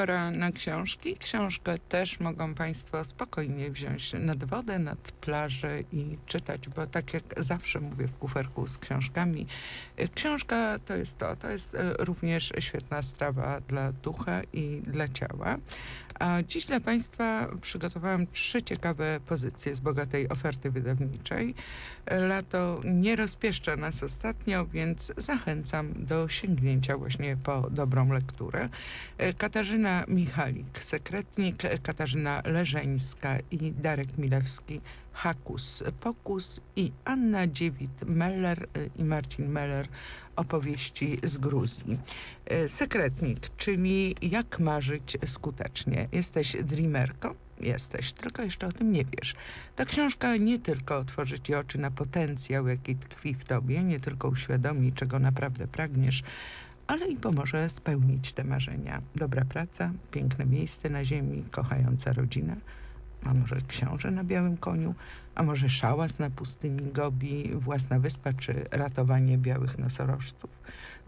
pora na książki. Książkę też mogą Państwo spokojnie wziąć nad wodę, nad plażę i czytać, bo tak jak zawsze mówię w kuferku z książkami, y, książka to jest to, to jest y, również świetna strawa dla ducha i dla ciała. A dziś dla Państwa przygotowałam trzy ciekawe pozycje z bogatej oferty wydawniczej. Lato nie rozpieszcza nas ostatnio, więc zachęcam do sięgnięcia właśnie po dobrą lekturę. Katarzyna Michalik, sekretnik, Katarzyna Leżeńska i Darek Milewski, Hakus Pokus i Anna Dziewit-Meller i Marcin Meller, opowieści z Gruzji. Sekretnik, czyli jak marzyć skutecznie. Jesteś dreamerką? Jesteś, tylko jeszcze o tym nie wiesz. Ta książka nie tylko otworzy ci oczy na potencjał, jaki tkwi w tobie, nie tylko uświadomi, czego naprawdę pragniesz, ale i pomoże spełnić te marzenia. Dobra praca, piękne miejsce na ziemi, kochająca rodzina, a może książę na białym koniu, a może szałas na pustyni Gobi, własna wyspa czy ratowanie białych nosorożców.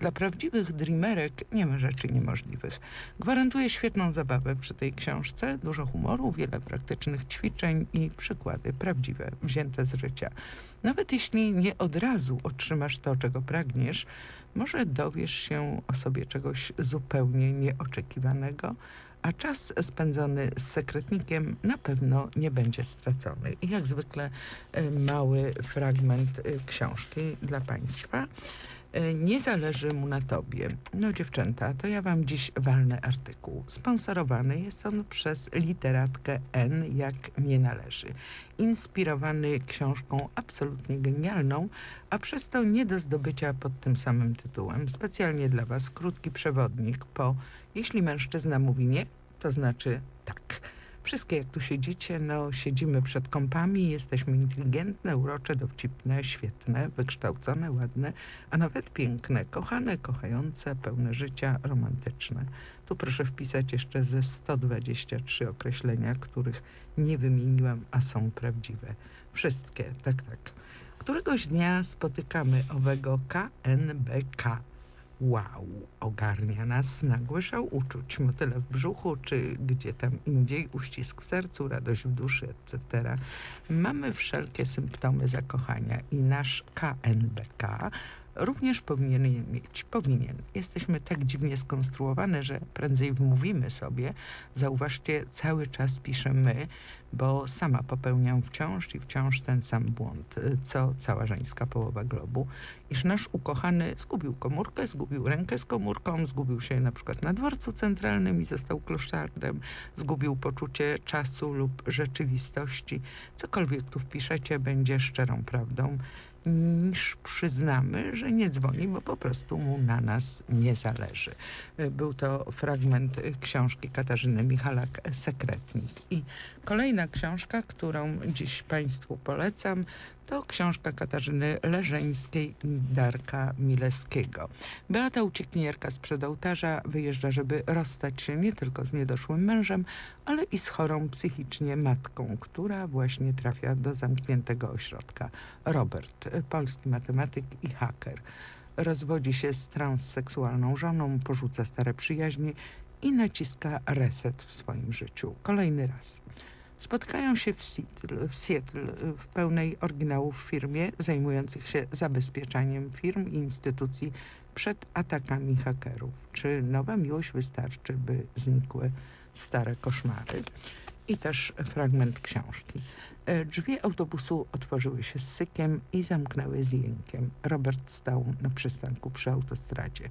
Dla prawdziwych dreamerek nie ma rzeczy niemożliwych. Gwarantuję świetną zabawę przy tej książce, dużo humoru, wiele praktycznych ćwiczeń i przykłady prawdziwe, wzięte z życia. Nawet jeśli nie od razu otrzymasz to, czego pragniesz, może dowiesz się o sobie czegoś zupełnie nieoczekiwanego, a czas spędzony z sekretnikiem na pewno nie będzie stracony. I jak zwykle mały fragment książki dla Państwa. Nie zależy mu na tobie. No dziewczęta, to ja wam dziś walny artykuł. Sponsorowany jest on przez literatkę N, jak nie należy. Inspirowany książką absolutnie genialną, a przez to nie do zdobycia pod tym samym tytułem. Specjalnie dla was krótki przewodnik po jeśli mężczyzna mówi nie, to znaczy tak. Wszystkie jak tu siedzicie, no siedzimy przed kąpami, jesteśmy inteligentne, urocze, dowcipne, świetne, wykształcone, ładne, a nawet piękne, kochane, kochające, pełne życia, romantyczne. Tu proszę wpisać jeszcze ze 123 określenia, których nie wymieniłam, a są prawdziwe. Wszystkie, tak, tak. Któregoś dnia spotykamy owego KNBK wow, ogarnia nas nagły szał uczuć, motyle w brzuchu, czy gdzie tam indziej, uścisk w sercu, radość w duszy, etc. Mamy wszelkie symptomy zakochania i nasz KNBK również powinien mieć. Powinien. Jesteśmy tak dziwnie skonstruowane, że prędzej wmówimy sobie, zauważcie, cały czas piszę my, bo sama popełniam wciąż i wciąż ten sam błąd, co cała żeńska połowa globu, iż nasz ukochany zgubił komórkę, zgubił rękę z komórką, zgubił się na przykład na dworcu centralnym i został kloszardem, zgubił poczucie czasu lub rzeczywistości. Cokolwiek tu wpiszecie, będzie szczerą prawdą niż przyznamy, że nie dzwoni, bo po prostu mu na nas nie zależy. Był to fragment książki Katarzyny Michalak, Sekretnik. I kolejna książka, którą dziś Państwu polecam, to książka Katarzyny Leżeńskiej Darka Mileskiego. Beata uciekinierka sprzed ołtarza wyjeżdża, żeby rozstać się nie tylko z niedoszłym mężem, ale i z chorą psychicznie matką, która właśnie trafia do zamkniętego ośrodka. Robert, polski matematyk i haker. Rozwodzi się z transseksualną żoną, porzuca stare przyjaźnie i naciska reset w swoim życiu. Kolejny raz. Spotkają się w Seattle, w Seattle w pełnej oryginałów firmie zajmujących się zabezpieczaniem firm i instytucji przed atakami hakerów. Czy nowa miłość wystarczy, by znikły stare koszmary? I też fragment książki. Drzwi autobusu otworzyły się z sykiem i zamknęły z jękiem. Robert stał na przystanku przy autostradzie.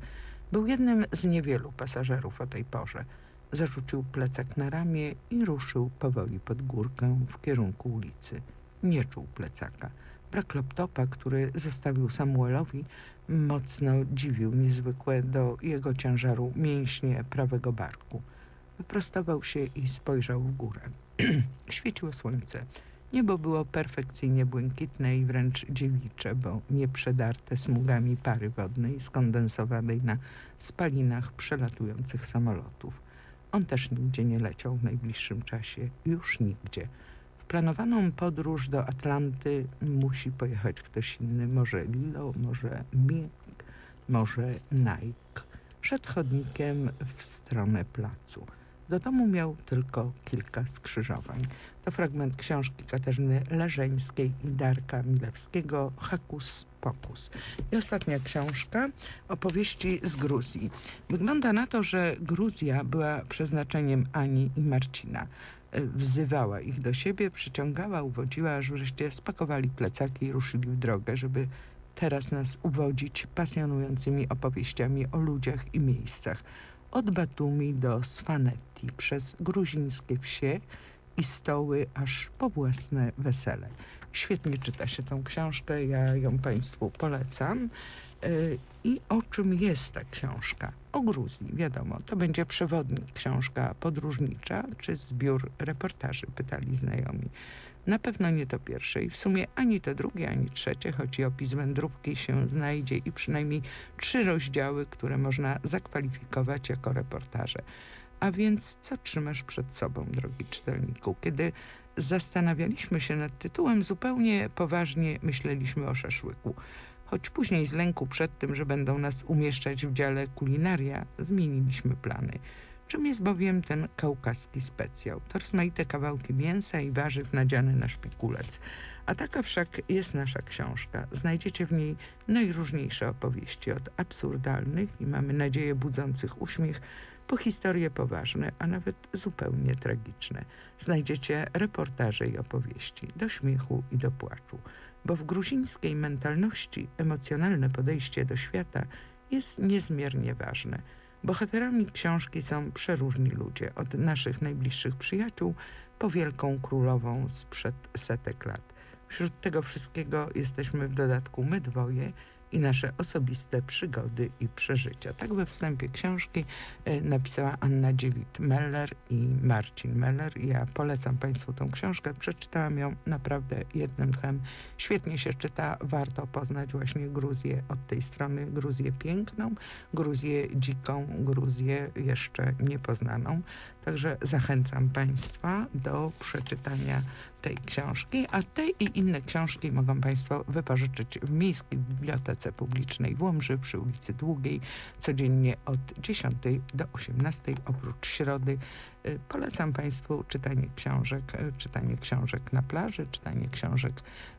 Był jednym z niewielu pasażerów o tej porze. Zarzucił plecak na ramię i ruszył powoli pod górkę w kierunku ulicy. Nie czuł plecaka. Brak laptopa, który zostawił Samuelowi, mocno dziwił niezwykłe do jego ciężaru mięśnie prawego barku. Wyprostował się i spojrzał w górę. Świeciło słońce. Niebo było perfekcyjnie błękitne i wręcz dziewicze, bo nie przedarte smugami pary wodnej skondensowanej na spalinach przelatujących samolotów. On też nigdzie nie leciał w najbliższym czasie, już nigdzie. W planowaną podróż do Atlanty musi pojechać ktoś inny, może Lilo, może Ming, może Nike. Szedł chodnikiem w stronę placu. Do domu miał tylko kilka skrzyżowań. To fragment książki Katarzyny Leżeńskiej i Darka Milewskiego Hakus Pokus. I ostatnia książka opowieści z Gruzji. Wygląda na to, że Gruzja była przeznaczeniem Ani i Marcina. Wzywała ich do siebie, przyciągała, uwodziła, aż wreszcie spakowali plecaki i ruszyli w drogę, żeby teraz nas uwodzić pasjonującymi opowieściami o ludziach i miejscach. Od Batumi do Swanetti, przez gruzińskie wsie i stoły, aż po własne wesele. Świetnie czyta się tą książkę, ja ją Państwu polecam. Y, I o czym jest ta książka? O Gruzji, wiadomo. To będzie przewodnik, książka podróżnicza czy zbiór reportaży, pytali znajomi. Na pewno nie to pierwsze i w sumie ani to drugie, ani trzecie, choć i opis wędrówki się znajdzie i przynajmniej trzy rozdziały, które można zakwalifikować jako reportaże. A więc co trzymasz przed sobą, drogi czytelniku? Kiedy zastanawialiśmy się nad tytułem, zupełnie poważnie myśleliśmy o szaszłyku. Choć później z lęku przed tym, że będą nas umieszczać w dziale kulinaria, zmieniliśmy plany. Czym jest bowiem ten kaukaski specjał? To rozmaite kawałki mięsa i warzyw nadziane na szpikulec. A taka wszak jest nasza książka. Znajdziecie w niej najróżniejsze opowieści, od absurdalnych i mamy nadzieję budzących uśmiech, po historie poważne, a nawet zupełnie tragiczne. Znajdziecie reportaże i opowieści, do śmiechu i do płaczu, bo w gruzińskiej mentalności emocjonalne podejście do świata jest niezmiernie ważne. Bohaterami książki są przeróżni ludzie, od naszych najbliższych przyjaciół po wielką królową sprzed setek lat. Wśród tego wszystkiego jesteśmy w dodatku my dwoje i nasze osobiste przygody i przeżycia. Tak we wstępie książki e, napisała Anna Dziewit-Meller i Marcin Meller. Ja polecam Państwu tą książkę. Przeczytałam ją naprawdę jednym tchem. Świetnie się czyta. Warto poznać właśnie Gruzję od tej strony. Gruzję piękną, Gruzję dziką, Gruzję jeszcze niepoznaną. Także zachęcam Państwa do przeczytania tej książki, a te i inne książki mogą Państwo wypożyczyć w Miejskiej Bibliotece Publicznej w Łomży przy ulicy Długiej codziennie od 10 do 18 oprócz środy. Y, Polecam Państwu czytanie książek, y, czytanie książek na plaży, czytanie książek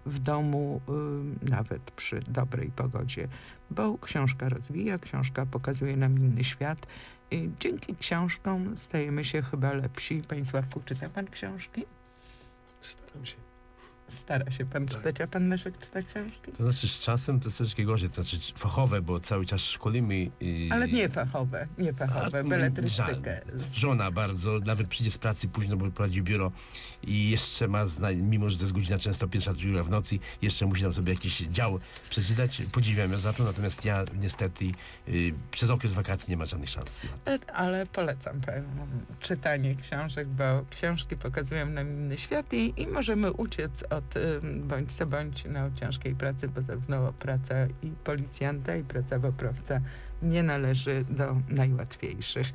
w domu, y, nawet przy dobrej pogodzie, bo książka rozwija, książka pokazuje nam inny świat. Dzięki książkom stajemy się chyba lepsi. Panie Sławku, czyta Pan książki? Staram się. Stara się Pan Tak. czytać, a Pan Leszek czyta książki? To znaczy z czasem to jest troszeczkę gorzej, to znaczy fachowe, bo cały czas szkolimy. I Ale nie fachowe, nie fachowe, A, beletrystykę. Żona bardzo, nawet przyjdzie z pracy późno, bo prowadzi biuro i jeszcze ma, mimo że to jest godzina często pierwsza, druga w nocy, jeszcze musi nam sobie jakiś dział przeczytać. Podziwiam ją za to, natomiast ja niestety y, przez okres wakacji nie ma żadnych szans. na to. E, Ale polecam Panu czytanie książek, bo książki pokazują nam inny świat i, i możemy uciec od ym, bądź co bądź no, ciężkiej pracy, bo zarówno praca i policjanta, i praca woprowca nie należy do najłatwiejszych.